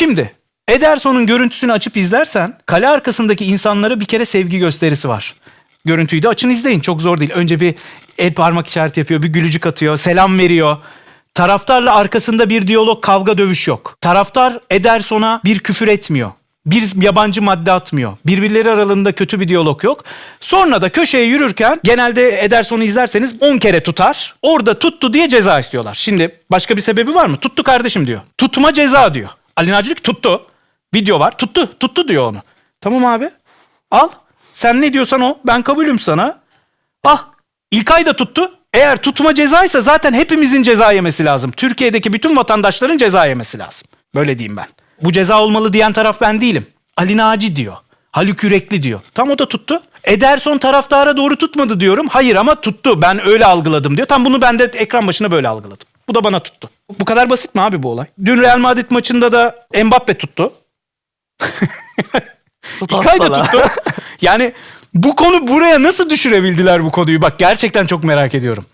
Şimdi Ederson'un görüntüsünü açıp izlersen kale arkasındaki insanlara bir kere sevgi gösterisi var. Görüntüyü de açın izleyin çok zor değil. Önce bir el parmak işareti yapıyor, bir gülücük atıyor, selam veriyor. Taraftarla arkasında bir diyalog, kavga, dövüş yok. Taraftar Ederson'a bir küfür etmiyor. Bir yabancı madde atmıyor. Birbirleri aralığında kötü bir diyalog yok. Sonra da köşeye yürürken genelde Ederson'u izlerseniz 10 kere tutar. Orada tuttu diye ceza istiyorlar. Şimdi başka bir sebebi var mı? Tuttu kardeşim diyor. Tutma ceza diyor. Ali Naci diyor ki tuttu. Video var. Tuttu. Tuttu diyor onu. Tamam abi. Al. Sen ne diyorsan o. Ben kabulüm sana. Ah İlkay da tuttu. Eğer tutma cezaysa zaten hepimizin ceza yemesi lazım. Türkiye'deki bütün vatandaşların ceza yemesi lazım. Böyle diyeyim ben. Bu ceza olmalı diyen taraf ben değilim. Ali Naci diyor. Haluk Yürekli diyor. Tam o da tuttu. Ederson taraftara doğru tutmadı diyorum. Hayır ama tuttu. Ben öyle algıladım diyor. Tam bunu ben de ekran başına böyle algıladım. Bu da bana tuttu. Bu kadar basit mi abi bu olay? Dün Real Madrid maçında da Mbappe tuttu. İlkay da tuttu. Yani bu konu buraya nasıl düşürebildiler bu konuyu? Bak gerçekten çok merak ediyorum.